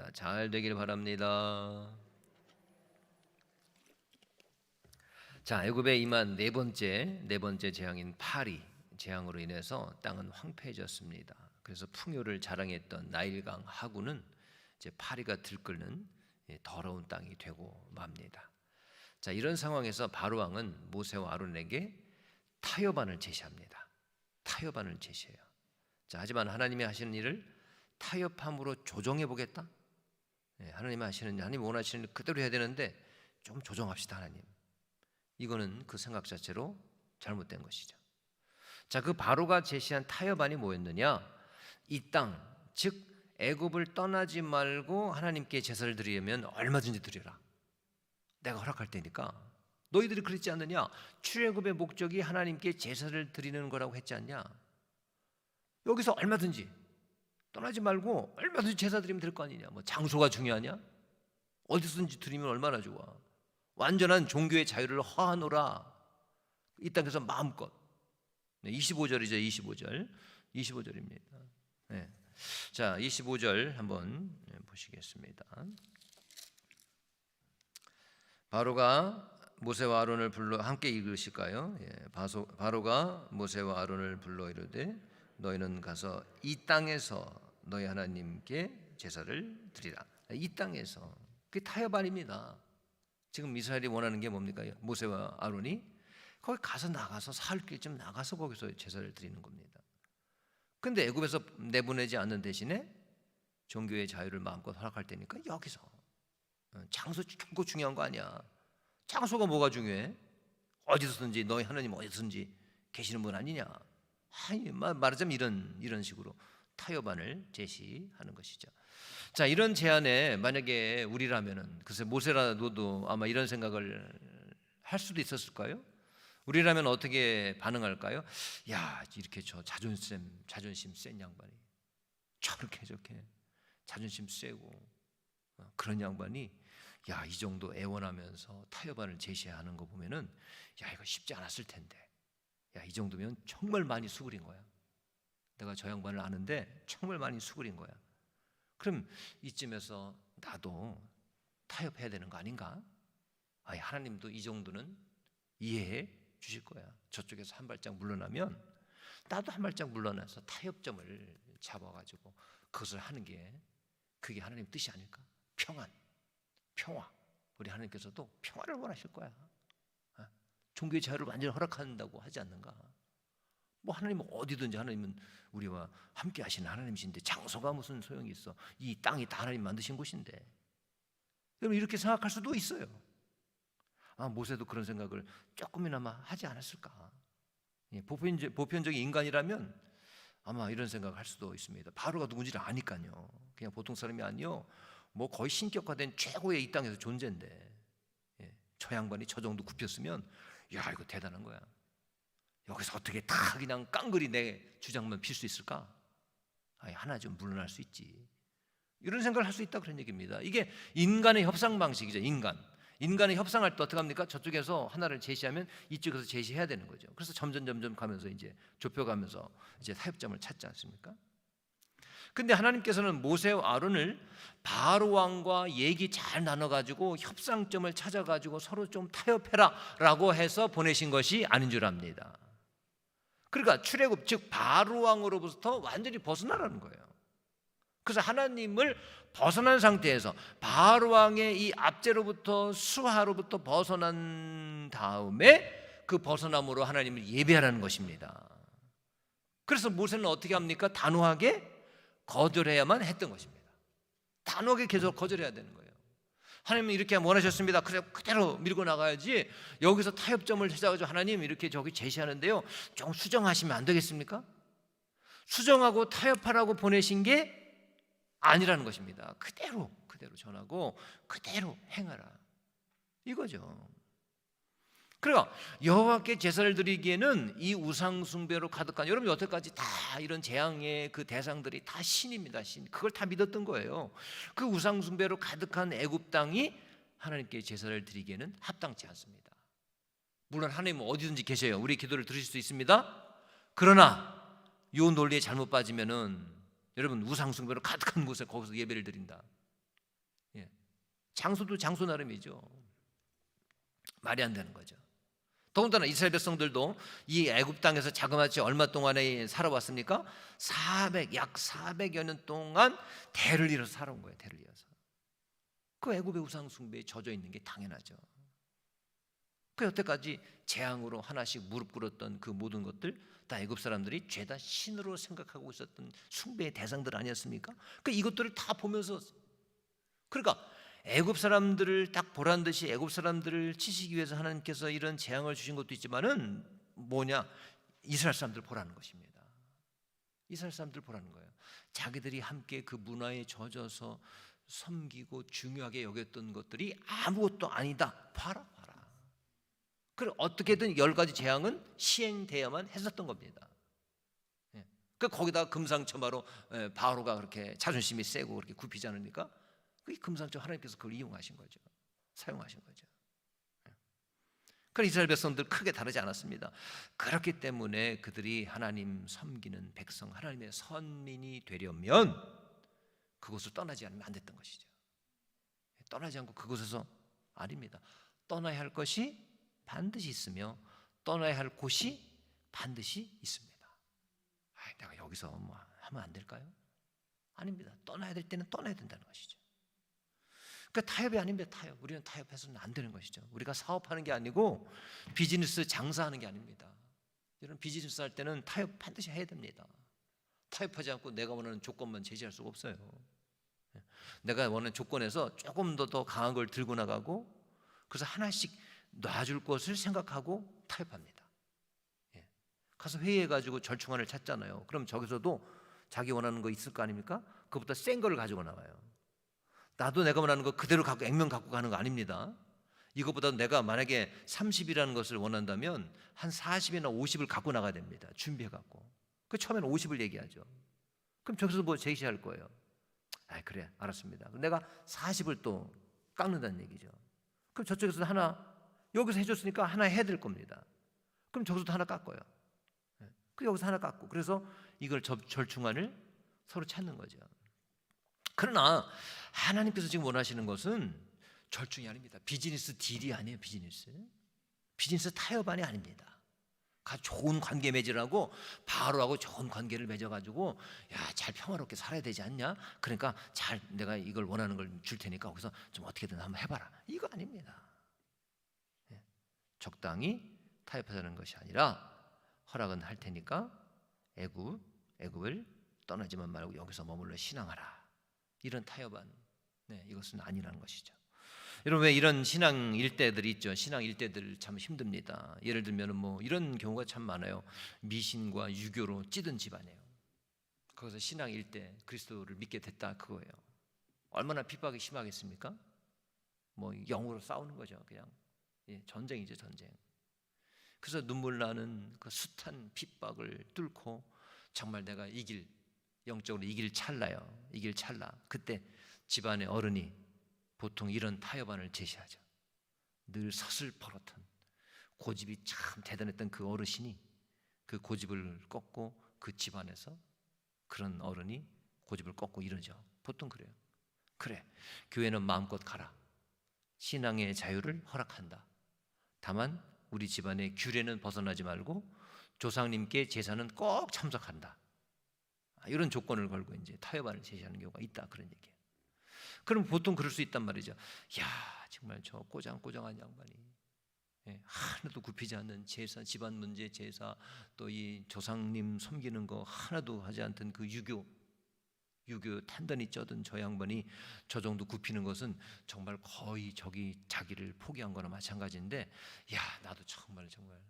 바랍니다. 잘 되길 바랍니다. 자, 애굽에 임한 네 번째 네 번째 재앙인 파리 재앙으로 인해서 땅은 황폐해졌습니다. 그래서 풍요를 자랑했던 나일강 하구는 이제 파리가 들끓는 예, 더러운 땅이 되고 맙니다. 자, 이런 상황에서 바로 왕은 모세와 아론에게 타협안을 제시합니다. 타협안을 제시해요. 자, 하지만 하나님이 하시는 일을 타협함으로 조정해 보겠다. 예, 하나님 하시는 일, 하나님 원하시는 일 그대로 해야 되는데 좀 조정합시다, 하나님. 이거는 그 생각 자체로 잘못된 것이죠. 자, 그 바로가 제시한 타협안이 뭐였느냐? 이 땅, 즉 애굽을 떠나지 말고 하나님께 제사를 드리려면 얼마든지 드려라. 내가 허락할 테니까. 너희들이 그랬지 않느냐? 출애굽의 목적이 하나님께 제사를 드리는 거라고 했지 않냐? 여기서 얼마든지 떠나지 말고 얼마든지 제사 드리면 될 거 아니냐? 뭐 장소가 중요하냐? 어디서든지 드리면 얼마나 좋아. 완전한 종교의 자유를 허하노라. 이 땅에서 마음껏. 네, 25절이죠. 25절. 25절입니다. 네. 자, 25절 한번 보시겠습니다. 바로가 모세와 아론을 불러 함께 읽으실까요? 예, 바로가 모세와 아론을 불러 이르되 너희는 가서 이 땅에서 너희 하나님께 제사를 드리라. 이 땅에서 그게 타협안입니다. 지금 이스라엘이 원하는 게 뭡니까? 모세와 아론이 거기 가서 나가서 사흘 길쯤 나가서 거기서 제사를 드리는 겁니다. 근데 애굽에서 내보내지 않는 대신에 종교의 자유를 마음껏 허락할 테니까 여기서 어, 장소 결코 중요한 거 아니야. 장소가 뭐가 중요해? 어디서든지 너희 하나님 어디서든지 계시는 분 아니냐? 아니 말하자면 이런 이런 식으로 타협안을 제시하는 것이죠. 자 이런 제안에 만약에 우리라면은 글쎄 모세라도 아마 이런 생각을 할 수도 있었을까요? 우리라면 어떻게 반응할까요? 야 이렇게 저 자존심 자존심 센 양반이 저렇게 저렇게 자존심 세고 어, 그런 양반이 야 이 정도 애원하면서 타협안을 제시하는 거 보면은 야 이거 쉽지 않았을 텐데 야 이 정도면 정말 많이 수그린 거야. 내가 저 양반을 아는데 정말 많이 수그린 거야. 그럼 이쯤에서 나도 타협해야 되는 거 아닌가? 아 하나님도 이 정도는 이해해 주실 거야. 저쪽에서 한 발짝 물러나면 나도 한 발짝 물러나서 타협점을 잡아가지고 그것을 하는 게 그게 하나님 뜻이 아닐까? 평안, 평화. 우리 하나님께서도 평화를 원하실 거야. 어? 종교의 자유를 완전히 허락한다고 하지 않는가? 뭐 하나님은 어디든지 하나님은 우리와 함께 하시는 하나님이신데 장소가 무슨 소용이 있어? 이 땅이 다 하나님 만드신 곳인데. 여러분 이렇게 생각할 수도 있어요. 아, 모세도 그런 생각을 조금이나마 하지 않았을까? 예, 보편적, 보편적인 인간이라면 아마 이런 생각을 할 수도 있습니다. 바로가 누군지를 아니까요. 그냥 보통 사람이 아니요. 뭐 거의 신격화된 최고의 이 땅에서 존재인데 예, 저 양반이 저 정도 굽혔으면 야 이거 대단한 거야. 여기서 어떻게 다 그냥 깡그리 내 주장만 필 수 있을까? 아니, 하나 좀 물러날 수 있지. 이런 생각을 할 수 있다 그런 얘기입니다. 이게 인간의 협상 방식이죠. 인간. 인간의 협상할 때 어떻게 합니까? 저쪽에서 하나를 제시하면 이쪽에서 제시해야 되는 거죠. 그래서 점점 점점 가면서 이제 좁혀가면서 이제 타협점을 찾지 않습니까? 근데 하나님께서는 모세와 아론을 바로 왕과 얘기 잘 나눠 가지고 협상점을 찾아 가지고 서로 좀 타협해라라고 해서 보내신 것이 아닌 줄 압니다. 그러니까 출애굽 즉 바로 왕으로부터 완전히 벗어나라는 거예요. 그래서 하나님을 벗어난 상태에서 바로 왕의 이 압제로부터 수하로부터 벗어난 다음에 그 벗어남으로 하나님을 예배하라는 것입니다. 그래서 모세는 어떻게 합니까? 단호하게 거절해야만 했던 것입니다. 단호하게 계속 거절해야 되는 거예요. 하나님은 이렇게 원하셨습니다. 그래 그대로 밀고 나가야지. 여기서 타협점을 찾아가지고 하나님 이렇게 저기 제시하는데요. 좀 수정하시면 안 되겠습니까? 수정하고 타협하라고 보내신 게 아니라는 것입니다. 그대로 그대로 전하고 그대로 행하라. 이거죠. 그러니까 여호와께 제사를 드리기에는 이 우상 숭배로 가득한 여러분 여태까지 다 이런 재앙의 그 대상들이 다 신입니다. 신. 그걸 다 믿었던 거예요. 그 우상 숭배로 가득한 애굽 땅이 하나님께 제사를 드리기에는 합당치 않습니다. 물론 하나님은 어디든지 계셔요. 우리 기도를 들으실 수 있습니다. 그러나 이 논리에 잘못 빠지면은 여러분 우상 숭배로 가득한 곳에 거기서 예배를 드린다. 장소도 장소 나름이죠. 말이 안 되는 거죠. 더군다나 이스라엘 백성들도 이 애굽 땅에서 자그마치 얼마 동안에 살아왔습니까? 400, 약 400여 년 동안 대를 이어서 살아온 거예요. 대를 이어서. 그 애굽의 우상 숭배에 젖어 있는 게 당연하죠. 그 여태까지 재앙으로 하나씩 무릎 꿇었던 그 모든 것들 다 애굽 사람들이 죄다 신으로 생각하고 있었던 숭배의 대상들 아니었습니까? 그 이것들을 다 보면서 그러니까 애굽 사람들을 딱 보란 듯이 애굽 사람들을 치시기 위해서 하나님께서 이런 재앙을 주신 것도 있지만은 뭐냐 이스라엘 사람들 보라는 것입니다. 이스라엘 사람들 보라는 거예요. 자기들이 함께 그 문화에 젖어서 섬기고 중요하게 여겼던 것들이 아무것도 아니다. 봐라, 봐라. 그래 어떻게든 열 가지 재앙은 시행돼야만 했었던 겁니다. 예. 그 거기다 금상첨화로 예, 바로가 그렇게 자존심이 세고 그렇게 굽히지 않으니까 그 금상첨 하나님께서 그걸 이용하신 거죠. 사용하신 거죠. 예. 그 이스라엘 백성들 크게 다르지 않았습니다. 그렇기 때문에 그들이 하나님 섬기는 백성, 하나님의 선민이 되려면 그곳을 떠나지 않으면 안 됐던 것이죠. 떠나지 않고 그곳에서 아닙니다. 떠나야 할 것이 반드시 있으며 떠나야 할 곳이 반드시 있습니다. 아, 내가 여기서 뭐 하면 안 될까요? 아닙니다. 떠나야 될 때는 떠나야 된다는 것이죠. 그 타협이 아닙니다. 타협. 우리는 타협해서는 안 되는 것이죠. 우리가 사업하는 게 아니고 비즈니스 장사하는 게 아닙니다. 이런 비즈니스 할 때는 타협 반드시 해야 됩니다. 타협하지 않고 내가 원하는 조건만 제시할 수가 없어요. 내가 원하는 조건에서 조금 더 더 강한 걸 들고 나가고 그래서 하나씩 놔줄 것을 생각하고 타협합니다. 예. 가서 회의해 가지고 절충안을 찾잖아요. 그럼 저기서도 자기 원하는 거 있을 거 아닙니까? 그보다 센 거를 가지고 나와요. 나도 내가 원하는 거 그대로 갖고 액면 갖고 가는 거 아닙니다. 이것보다 내가 만약에 30이라는 것을 원한다면 한 40이나 50을 갖고 나가야 됩니다. 준비해 갖고. 그 처음에는 50을 얘기하죠. 그럼 저기서 뭐 제시할 거예요. 아, 그래, 알았습니다. 내가 40을 또 깎는다는 얘기죠. 그럼 저쪽에서 하나 여기서 해 줬으니까 하나 해야 될 겁니다. 그럼 저기서도 하나 깎아요. 그 여기서 하나 깎고 그래서 이걸 절, 절충안을 서로 찾는 거죠. 그러나 하나님께서 지금 원하시는 것은 절충이 아닙니다. 비즈니스 딜이 아니에요. 비즈니스. 비즈니스 타협안이 아닙니다. 가 좋은 관계 맺으라고 바로하고 좋은 관계를 맺어가지고 야 잘 평화롭게 살아야 되지 않냐? 그러니까 잘 내가 이걸 원하는 걸 줄 테니까 거기서 좀 어떻게든 한번 해봐라. 이거 아닙니다. 예. 적당히 타협하자는 것이 아니라 허락은 할 테니까 애굽 애굽을 떠나지만 말고 여기서 머물러 신앙하라. 이런 타협안, 네, 이것은 아니라는 것이죠. 여러분 왜 이런 신앙 일대들이 있죠. 신앙 일대들 참 힘듭니다. 예를 들면 뭐 이런 경우가 참 많아요. 미신과 유교로 찌든 집안이에요. 거기서 신앙 일대 그리스도를 믿게 됐다 그거예요. 얼마나 핍박이 심하겠습니까? 뭐 영으로 싸우는 거죠. 그냥 예, 전쟁이죠 전쟁. 그래서 눈물 나는 그 숱한 핍박을 뚫고 정말 내가 이길 영적으로 이길 찰나요. 이길 찰나. 그때 집안의 어른이 보통 이런 타협안을 제시하죠. 늘 서슬퍼렇던 고집이 참 대단했던 그 어르신이 그 고집을 꺾고 그 집안에서 그런 어른이 고집을 꺾고 이러죠. 보통 그래요. 그래. 교회는 마음껏 가라. 신앙의 자유를 허락한다. 다만 우리 집안의 규례는 벗어나지 말고 조상님께 제사는 꼭 참석한다. 이런 조건을 걸고 이제 타협안을 제시하는 경우가 있다 그런 얘기예요. 그럼 보통 그럴 수 있단 말이죠. 야 정말 저 꼬장꼬장한 양반이 예, 하나도 굽히지 않는 제사, 집안 문제 제사, 또 이 조상님 섬기는 거 하나도 하지 않던 그 유교, 유교 탄단히 쩌든 저 양반이 저 정도 굽히는 것은 정말 거의 저기 자기를 포기한 거나 마찬가지인데, 야 나도 정말 정말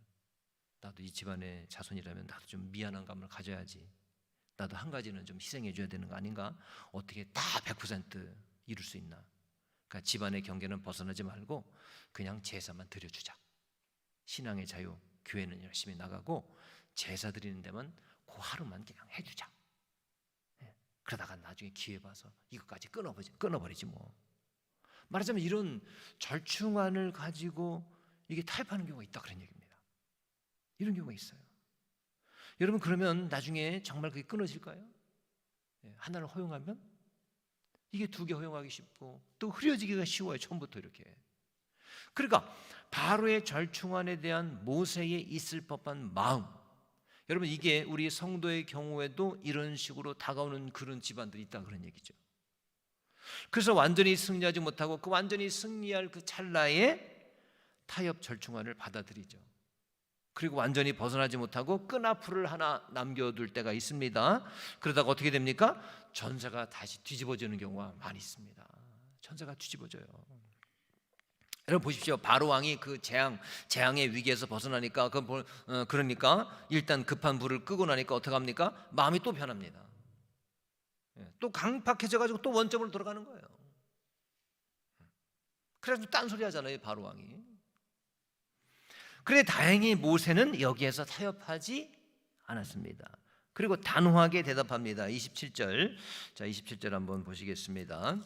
나도 이 집안의 자손이라면 나도 좀 미안한 감을 가져야지. 나도 한 가지는 좀 희생해 줘야 되는 거 아닌가? 어떻게 다 100% 이룰 수 있나? 그러니까 집안의 경계는 벗어나지 말고 그냥 제사만 드려주자. 신앙의 자유, 교회는 열심히 나가고 제사 드리는 데만 그 하루만 그냥 해주자. 예. 그러다가 나중에 기회 봐서 이것까지 끊어버리지, 끊어버리지 뭐. 말하자면 이런 절충안을 가지고 이게 타협하는 경우가 있다 그런 얘기입니다. 이런 경우가 있어요. 여러분 그러면 나중에 정말 그게 끊어질까요? 예, 하나를 허용하면 이게 두 개 허용하기 쉽고 또 흐려지기가 쉬워요. 처음부터 이렇게. 그러니까 바로의 절충안에 대한 모세의 있을 법한 마음. 여러분 이게 우리 성도의 경우에도 이런 식으로 다가오는 그런 집안들이 있다 그런 얘기죠. 그래서 완전히 승리하지 못하고 그 완전히 승리할 그 찰나에 타협 절충안을 받아들이죠. 그리고 완전히 벗어나지 못하고 끈앞풀을 하나 남겨둘 때가 있습니다. 그러다가 어떻게 됩니까? 전세가 다시 뒤집어지는 경우가 많이 있습니다. 전세가 뒤집어져요. 여러분 보십시오. 바로 왕이 그 재앙 재앙의 위기에서 벗어나니까 그 뭐- 어, 그러니까 일단 급한 불을 끄고 나니까 어떻게 합니까? 마음이 또 변합니다. 예, 또 강팍해져 가지고 또 원점으로 돌아가는 거예요. 그래서 딴소리 하잖아요, 바로 왕이. 그래 다행히 모세는 여기에서 타협하지 않았습니다. 그리고 단호하게 대답합니다. 27절. 자, 27절 한번 보시겠습니다.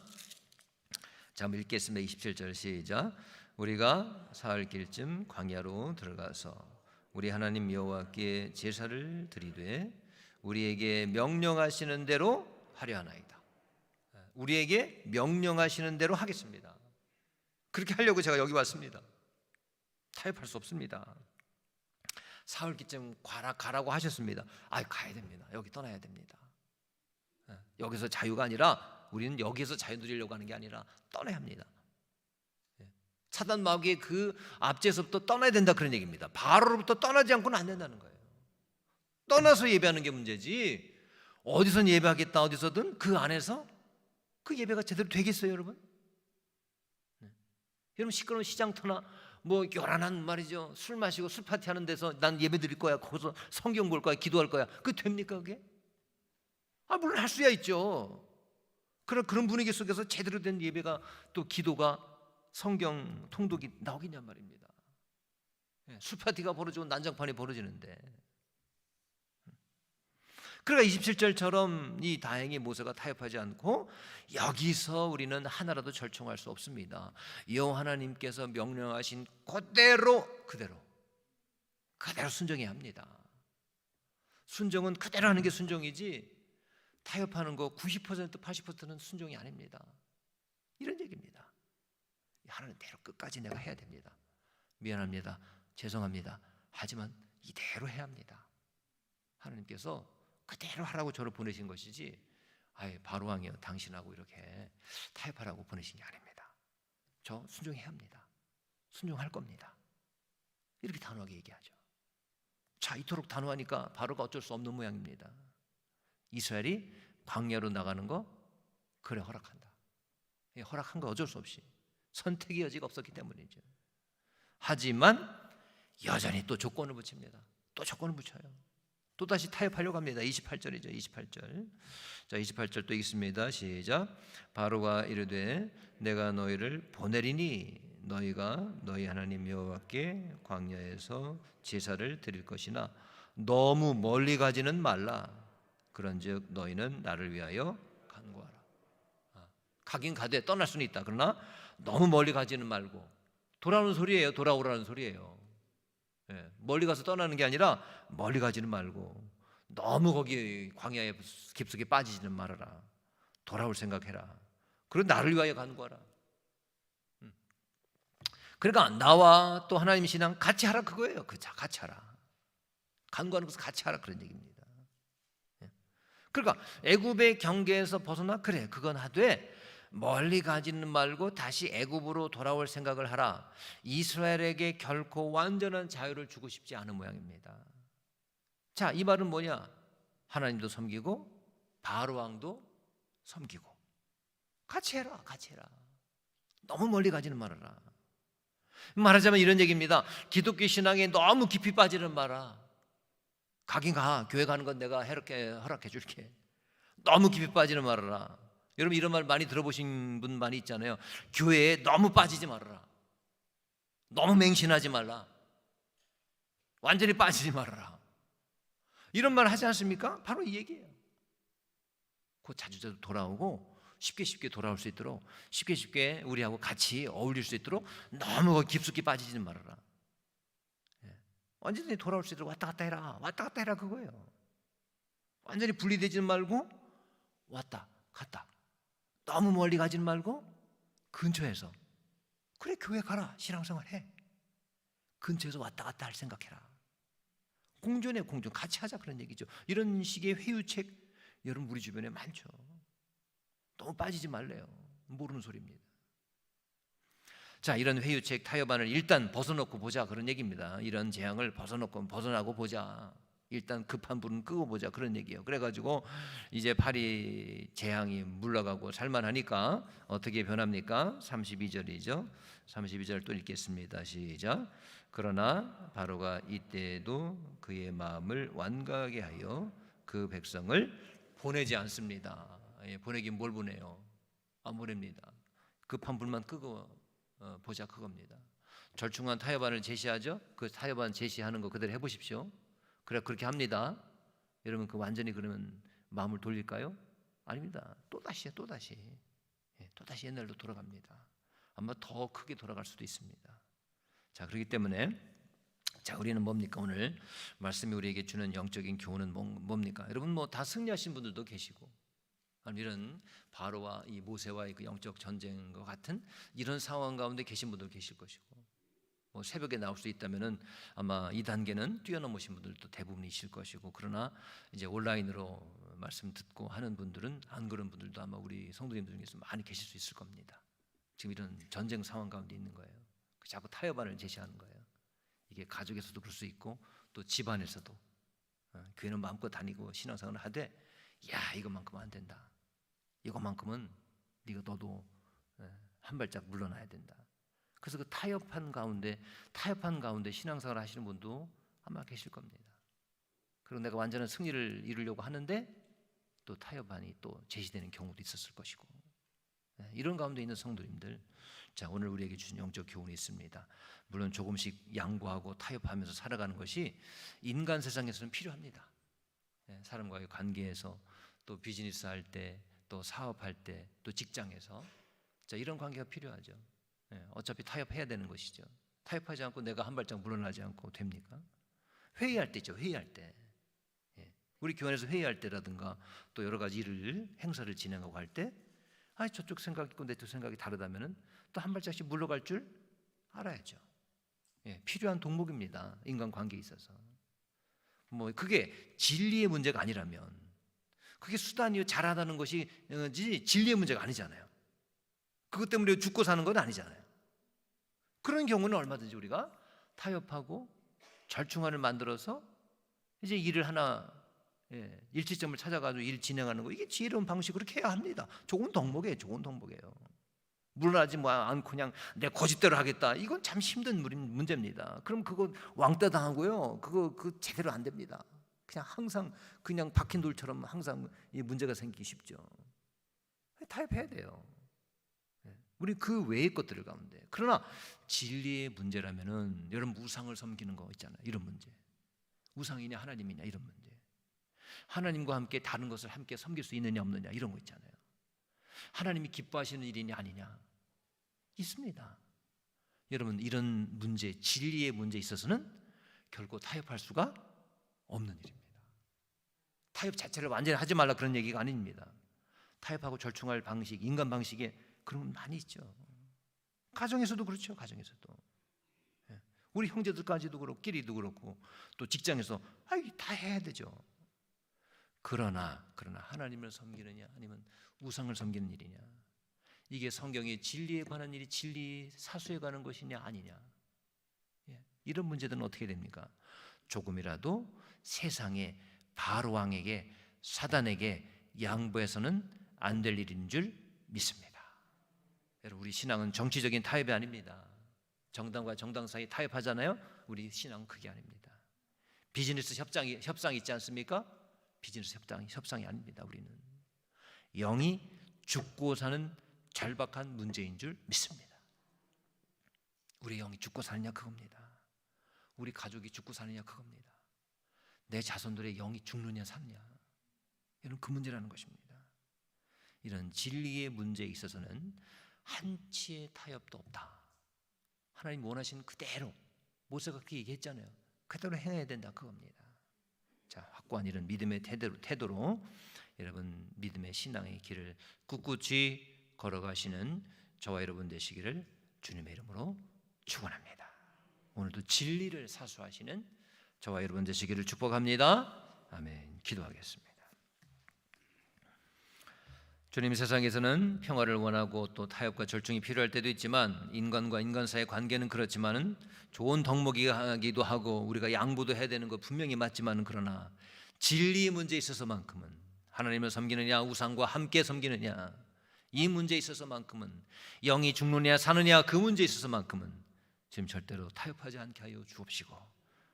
자, 한번 읽겠습니다. 27절 시작. 우리가 사흘 길쯤 광야로 들어가서 우리 하나님 여호와께 제사를 드리되 우리에게 명령하시는 대로 하려 하나이다. 우리에게 명령하시는 대로 하겠습니다. 그렇게 하려고 제가 여기 왔습니다. 타협할 수 없습니다. 사흘 기쯤 가라 가라고 하셨습니다. 아, 가야 됩니다. 여기 떠나야 됩니다. 예, 여기서 자유가 아니라 우리는 여기서 자유 누리려고 하는 게 아니라 떠나야 합니다. 예, 차단 마귀의 그 압제에서부터 떠나야 된다 그런 얘기입니다. 바로로부터 떠나지 않고는 안 된다는 거예요. 떠나서 예배하는 게 문제지. 어디선 예배하겠다 어디서든 그 안에서 그 예배가 제대로 되겠어요, 여러분? 네. 여러분 시끄러운 시장 터나 뭐 요란한 말이죠. 술 마시고 술 파티 하는 데서 난 예배 드릴 거야. 거기서 성경 볼 거야. 기도할 거야. 그 됩니까 그게? 아 물론 할 수야 있죠. 그런 그런 분위기 속에서 제대로 된 예배가 또 기도가 성경 통독이 나오겠냔 말입니다. 예, 술 파티가 벌어지고 난장판이 벌어지는데. 그러니까 27절처럼 이 다행히 모세가 타협하지 않고 여기서 우리는 하나라도 절충할 수 없습니다. 여호와 하나님께서 명령하신 그대로 그대로 그대로 순종해야 합니다. 순종은 그대로 하는 게 순종이지 타협하는 거 90% 80%는 순종이 아닙니다. 이런 얘기입니다. 하나님 대로 끝까지 내가 해야 됩니다. 미안합니다. 죄송합니다. 하지만 이대로 해야 합니다. 하나님께서 그대로 하라고 저를 보내신 것이지 아예 바로 왕이요 당신하고 이렇게 타협하라고 보내신 게 아닙니다. 저 순종해야 합니다. 순종할 겁니다. 이렇게 단호하게 얘기하죠. 자 이토록 단호하니까 바로가 어쩔 수 없는 모양입니다. 이스라엘이 광야로 나가는 거 그래 허락한다. 예, 허락한 거 어쩔 수 없이 선택의 여지가 없었기 때문이죠. 하지만 여전히 또 조건을 붙입니다. 또 조건을 붙여요. 또 다시 타협하려고 합니다. 28절이죠. 28절. 자, 28절 또 읽습니다. 시작. 바로가 이르되 내가 너희를 보내리니 너희가 너희 하나님 여호와께 광야에서 제사를 드릴 것이나 너무 멀리 가지는 말라. 그런즉 너희는 나를 위하여 간구하라. 아, 가긴 가되 떠날 수는 있다. 그러나 너무 멀리 가지는 말고 돌아오는 소리예요. 돌아오라는 소리예요. 예, 멀리 가서 떠나는 게 아니라 멀리 가지는 말고 너무 거기 광야에 깊숙이 빠지지는 말아라. 돌아올 생각해라. 그리고 나를 위하여 간구하라. 음. 그러니까 나와 또 하나님 신앙 같이 하라 그거예요. 그 같이 하라. 간구하는 것을 같이 하라 그런 얘기입니다. 예. 그러니까 애굽의 경계에서 벗어나 그래 그건 하되 멀리 가지는 말고 다시 애굽으로 돌아올 생각을 하라. 이스라엘에게 결코 완전한 자유를 주고 싶지 않은 모양입니다. 자, 이 말은 뭐냐? 하나님도 섬기고 바로 왕도 섬기고 같이 해라. 같이 해라. 너무 멀리 가지는 말아라. 말하자면 이런 얘기입니다. 기독교 신앙에 너무 깊이 빠지는 마라. 가긴 가. 교회 가는 건 내가 이렇게 허락해 줄게. 너무 깊이 빠지는 말아라. 여러분 이런 말 많이 들어보신 분 많이 있잖아요. 교회에 너무 빠지지 말아라. 너무 맹신하지 말라. 완전히 빠지지 말아라. 이런 말 하지 않습니까? 바로 이 얘기예요. 곧 자주 자주 돌아오고 쉽게 쉽게 돌아올 수 있도록 쉽게 쉽게 우리하고 같이 어울릴 수 있도록 너무 깊숙이 빠지지 말아라. 예. 완전히 돌아올 수 있도록 왔다 갔다 해라. 왔다 갔다 해라 그거예요. 완전히 분리되지 말고 왔다 갔다 너무 멀리 가지는 말고 근처에서. 그래 교회 가라. 신앙생활 해. 근처에서 왔다 갔다 할 생각해라. 공존해 공존. 같이 하자. 그런 얘기죠. 이런 식의 회유책 여러분 우리 주변에 많죠. 너무 빠지지 말래요. 모르는 소리입니다. 자 이런 회유책 타협안을 일단 벗어놓고 보자. 그런 얘기입니다. 이런 재앙을 벗어놓고 벗어나고 보자 일단 급한 불은 끄고 보자 그런 얘기예요. 그래가지고 이제 파리 재앙이 물러가고 살만하니까 어떻게 변합니까? 32절이죠. 32절 또 읽겠습니다. 시작. 그러나 바로가 이때도 그의 마음을 완강하게 하여 그 백성을 보내지 않습니다. 예, 보내긴 뭘 보내요? 안 보냅니다. 급한 불만 끄고 어, 보자 그겁니다. 절충한 타협안을 제시하죠. 그 타협안 제시하는 거 그대로 해보십시오. 그래 그렇게 합니다. 여러분 그 완전히 그러면 마음을 돌릴까요? 아닙니다. 또 다시 또 다시 예, 또 다시 옛날로 돌아갑니다. 아마 더 크게 돌아갈 수도 있습니다. 자 그렇기 때문에 자 우리는 뭡니까 오늘 말씀이 우리에게 주는 영적인 교훈은 뭡니까? 여러분 뭐 다 승리하신 분들도 계시고 이런 바로와 이 모세와의 그 영적 전쟁과 같은 이런 상황 가운데 계신 분도 계실 것이고 뭐 새벽에 나올 수 있다면은 아마 이 단계는 뛰어넘으신 분들도 대부분이실 것이고 그러나 이제 온라인으로 말씀 듣고 하는 분들은 안 그런 분들도 아마 우리 성도님들 중에서 많이 계실 수 있을 겁니다. 지금 이런 전쟁 상황 가운데 있는 거예요. 자꾸 타협안을 제시하는 거예요. 이게 가족에서도 그럴 수 있고 또 집안에서도 어, 교회는 마음껏 다니고 신앙생활을 하되 야 이것만큼은 안 된다. 이것만큼은 네가 너도 예, 한 발짝 물러나야 된다. 그래서 그 타협한 가운데 타협한 가운데 신앙생활 하시는 분도 아마 계실 겁니다. 그리고 내가 완전한 승리를 이루려고 하는데 또 타협안이 또 제시되는 경우도 있었을 것이고 네, 이런 가운데 있는 성도님들 자 오늘 우리에게 주신 영적 교훈이 있습니다. 물론 조금씩 양보하고 타협하면서 살아가는 것이 인간 세상에서는 필요합니다. 네, 사람과의 관계에서 또 비즈니스 할 때 또 사업할 때 또 직장에서 자 이런 관계가 필요하죠. 예, 어차피 타협해야 되는 것이죠. 타협하지 않고 내가 한 발짝 물러나지 않고 됩니까? 회의할 때죠. 회의할 때. 예, 우리 교회에서 회의할 때라든가 또 여러 가지 일을 행사를 진행하고 할 때, 아 저쪽 생각 있고 내 쪽 생각이 다르다면은 또 한 발짝씩 물러갈 줄 알아야죠. 예, 필요한 동목입니다. 인간 관계에 있어서. 뭐 그게 진리의 문제가 아니라면, 그게 수단이요 잘하다는 것이 진리의 문제가 아니잖아요. 그것 때문에 죽고 사는 건 아니잖아요. 그런 경우는 얼마든지 우리가 타협하고 절충안을 만들어서 이제 일을 하나 예, 일치점을 찾아가지고 일 진행하는 거 이게 지혜로운 방식으로 해야 합니다. 좋은 덕목이에요. 좋은 덕목이에요. 물러나지 뭐 않고 그냥 내 고집대로 하겠다. 이건 참 힘든 문제입니다. 그럼 그거 왕따 당하고요. 그거 그 제대로 안 됩니다. 그냥 항상 그냥 박힌 돌처럼 항상 이 문제가 생기기 쉽죠. 타협해야 돼요. 우리 그 외의 것들 가운데 그러나 진리의 문제라면은 여러분 우상을 섬기는 거 있잖아요. 이런 문제. 우상이냐 하나님이냐 이런 문제. 하나님과 함께 다른 것을 함께 섬길 수 있느냐 없느냐 이런 거 있잖아요. 하나님이 기뻐하시는 일이냐 아니냐 있습니다. 여러분 이런 문제 진리의 문제에 있어서는 결코 타협할 수가 없는 일입니다. 타협 자체를 완전히 하지 말라 그런 얘기가 아닙니다. 타협하고 절충할 방식, 인간 방식에 그런 건 많이 있죠. 가정에서도 그렇죠. 가정에서도. 예. 우리 형제들까지도 그렇고 끼리도 그렇고 또 직장에서 아이 다 해야 되죠. 그러나 그러나 하나님을 섬기느냐 아니면 우상을 섬기는 일이냐 이게 성경의 진리에 관한 일이 진리 사수에 관한 것이냐 아니냐 예. 이런 문제들은 어떻게 됩니까? 조금이라도 세상의 바로 왕에게 사단에게 양보해서는 안 될 일인 줄 믿습니다. 여러분 우리 신앙은 정치적인 타협이 아닙니다. 정당과 정당 사이 타협하잖아요. 우리 신앙은 그게 아닙니다. 비즈니스 협상이 협상 있지 않습니까? 비즈니스 협상이 협상이 아닙니다. 우리는 영이 죽고 사는 절박한 문제인 줄 믿습니다. 우리 영이 죽고 사느냐 그겁니다. 우리 가족이 죽고 사느냐 그겁니다. 내 자손들의 영이 죽느냐 사느냐 이런 그 문제라는 것입니다. 이런 진리의 문제에 있어서는 한치의 타협도 없다. 하나님 원하시는 그대로 모세가 그렇게 얘기했잖아요. 그대로 행해야 된다 그겁니다. 자, 확고한 이런 믿음의 태도로, 태도로 여러분 믿음의 신앙의 길을 꿋꿋이 걸어가시는 저와 여러분 되시기를 주님의 이름으로 축원합니다. 오늘도 진리를 사수하시는 저와 여러분 되시기를 축복합니다. 아멘. 기도하겠습니다. 주님 세상에서는 평화를 원하고 또 타협과 절충이 필요할 때도 있지만 인간과 인간 사이의 관계는 그렇지만은 좋은 덕목이기도 하고 우리가 양보도 해야 되는 거 분명히 맞지만은 그러나 진리의 문제에 있어서만큼은 하나님을 섬기느냐 우상과 함께 섬기느냐 이 문제에 있어서만큼은 영이 죽느냐 사느냐 그 문제에 있어서만큼은 지금 절대로 타협하지 않게 하여 주옵시고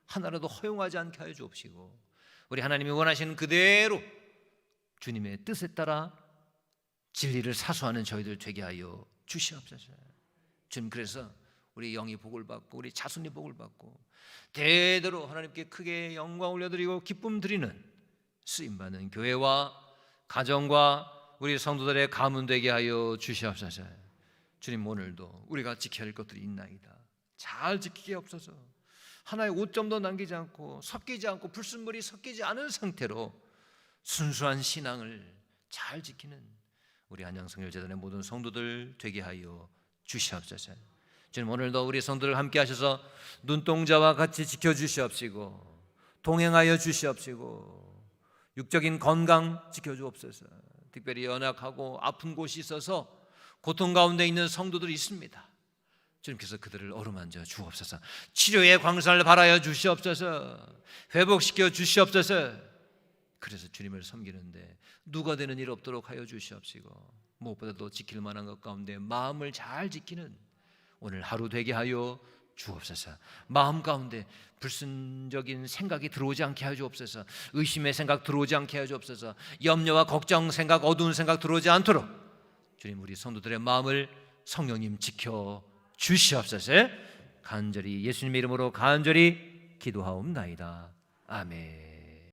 하나라도 허용하지 않게 하여 주옵시고 우리 하나님이 원하시는 그대로 주님의 뜻에 따라 진리를 사수하는 저희들 되게 하여 주시옵소서. 주님 그래서 우리 영이 복을 받고 우리 자손이 복을 받고 대대로 하나님께 크게 영광 올려드리고 기쁨 드리는 쓰임 받는 교회와 가정과 우리 성도들의 가문 되게 하여 주시옵소서. 주님 오늘도 우리가 지켜야 할 것들이 있나이다. 잘 지키게 없어서 하나의 오점도 남기지 않고 섞이지 않고 불순물이 섞이지 않은 상태로 순수한 신앙을 잘 지키는 우리 안양성결재단의 모든 성도들 되게 하여 주시옵소서. 주님 오늘도 우리 성도들 함께 하셔서 눈동자와 같이 지켜 주시옵시고 동행하여 주시옵시고 육적인 건강 지켜 주옵소서. 특별히 연약하고 아픈 곳이 있어서 고통 가운데 있는 성도들이 있습니다. 주님께서 그들을 어루만져 주옵소서. 치료의 광선을 발하여 주시옵소서. 회복시켜 주시옵소서. 그래서 주님을 섬기는데 누가 되는 일 없도록 하여 주시옵시고 무엇보다도 지킬 만한 것 가운데 마음을 잘 지키는 오늘 하루 되게 하여 주옵소서. 마음 가운데 불순적인 생각이 들어오지 않게 하여 주옵소서. 의심의 생각 들어오지 않게 하여 주옵소서. 염려와 걱정 생각 어두운 생각 들어오지 않도록 주님 우리 성도들의 마음을 성령님 지켜 주시옵소서. 간절히 예수님의 이름으로 간절히 기도하옵나이다. 아멘.